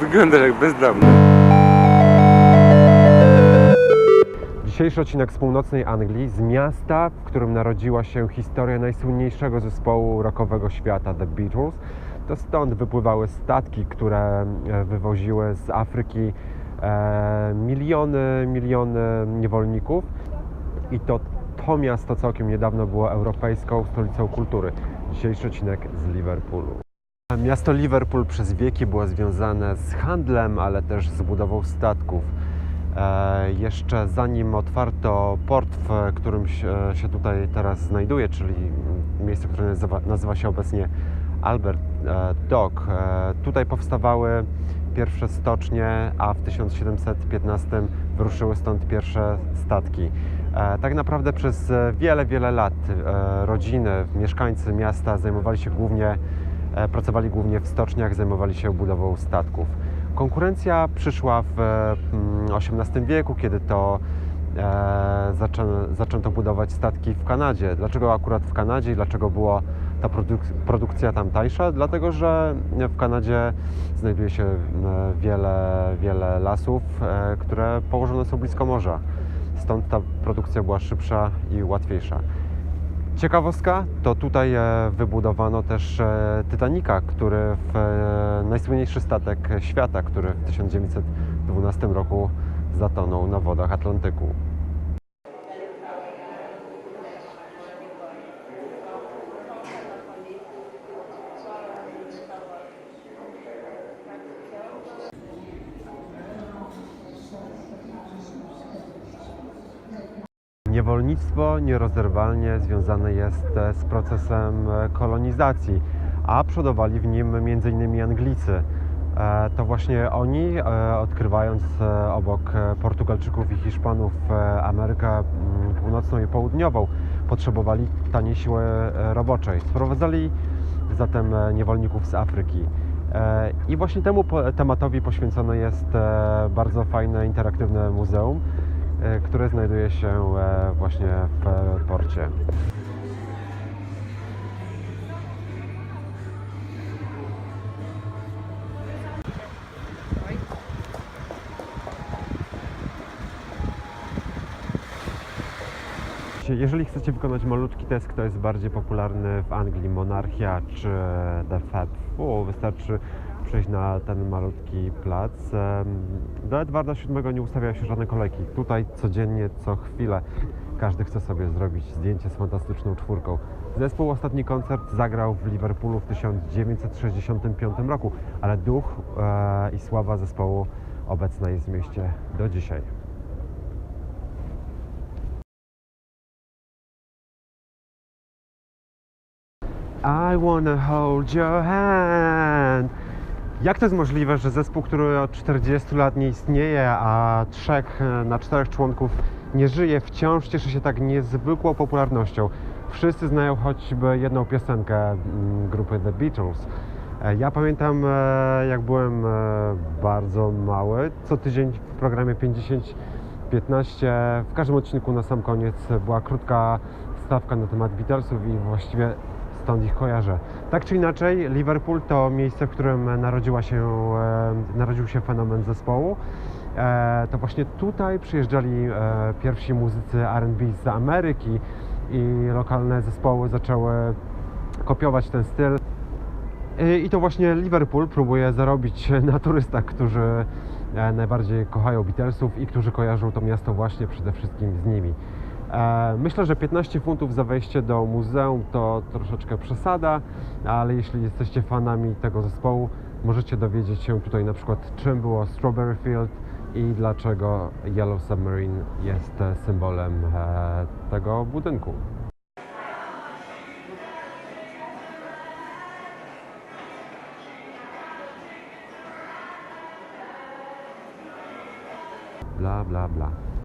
Wyglądasz jak bezdomny. Dzisiejszy odcinek z północnej Anglii, z miasta, w którym narodziła się historia najsłynniejszego zespołu rockowego świata, The Beatles. To stąd wypływały statki, które e, wywoziły z Afryki e, miliony, miliony niewolników. I to to miasto całkiem niedawno było europejską stolicą kultury. Dzisiejszy odcinek z Liverpoolu. Miasto Liverpool przez wieki było związane z handlem, ale też z budową statków. E, jeszcze zanim otwarto port, w którym się, tutaj teraz znajduje, czyli miejsce, które nazywa, nazywa się obecnie Albert e, Dock, e, tutaj powstawały pierwsze stocznie, a w 1715 wyruszyły stąd pierwsze statki. Tak naprawdę przez wiele, wiele lat rodziny, mieszkańcy miasta zajmowali się głównie pracowali głównie w stoczniach, zajmowali się budową statków. Konkurencja przyszła w mm, XVIII wieku, kiedy to e, zaczę, zaczęto budować statki w Kanadzie. Dlaczego akurat w Kanadzie i dlaczego była ta produk- produkcja tam tańsza? Dlatego, że w Kanadzie znajduje się e, wiele, wiele lasów, e, które położone są blisko morza. Stąd ta produkcja była szybsza i łatwiejsza. Ciekawostka, to tutaj e, wybudowano też e, Titanica, który w, e, najsłynniejszy statek świata, który w 1912 roku zatonął na wodach Atlantyku. Niewolnictwo nierozerwalnie związane jest e, z procesem e, kolonizacji, a przodowali w nim m.in. Anglicy. E, To właśnie oni, odkrywając obok Portugalczyków i Hiszpanów Amerykę Północną i Południową, potrzebowali taniej siły roboczej. Sprowadzali zatem niewolników z Afryki. I właśnie temu tematowi poświęcone jest bardzo fajne, interaktywne muzeum, które znajduje się e, właśnie w e, porcie. Jeżeli chcecie wykonać malutki test, kto jest bardziej popularny w Anglii, Monarchia czy The Fab Four, wystarczy przejść na ten malutki plac. Do Edwarda VII nie ustawia się żadne kolejki. Tutaj codziennie, co chwilę każdy chce sobie zrobić zdjęcie z fantastyczną czwórką. Zespół ostatni koncert zagrał w Liverpoolu w 1965 roku, ale duch e, i sława zespołu obecna jest w mieście do dzisiaj. I wanna hold your hand. Jak to jest możliwe, że zespół, który od 40 lat nie istnieje, a trzech e, na czterech członków nie żyje, wciąż cieszy się tak niezwykłą popularnością? Wszyscy znają choćby jedną piosenkę mm, grupy The Beatles. E, Ja pamiętam, e, jak byłem bardzo mały, co tydzień w programie 50 15. W każdym odcinku na sam koniec była krótka stawka na temat Beatlesów i właściwie stąd ich kojarzę. Tak czy inaczej, Liverpool to miejsce, w którym narodziła się, e, narodził się fenomen zespołu. E, to właśnie tutaj przyjeżdżali e, pierwsi muzycy R&B z Ameryki i lokalne zespoły zaczęły kopiować ten styl. I to właśnie Liverpool próbuje zarobić na turystach, którzy najbardziej kochają Beatlesów i którzy kojarzą to miasto właśnie przede wszystkim z nimi. E, Myślę, że 15 funtów za wejście do muzeum to troszeczkę przesada, ale jeśli jesteście fanami tego zespołu, możecie dowiedzieć się tutaj na przykład czym było Strawberry Field i dlaczego Yellow Submarine jest e, symbolem e, tego budynku. Bla, bla, bla.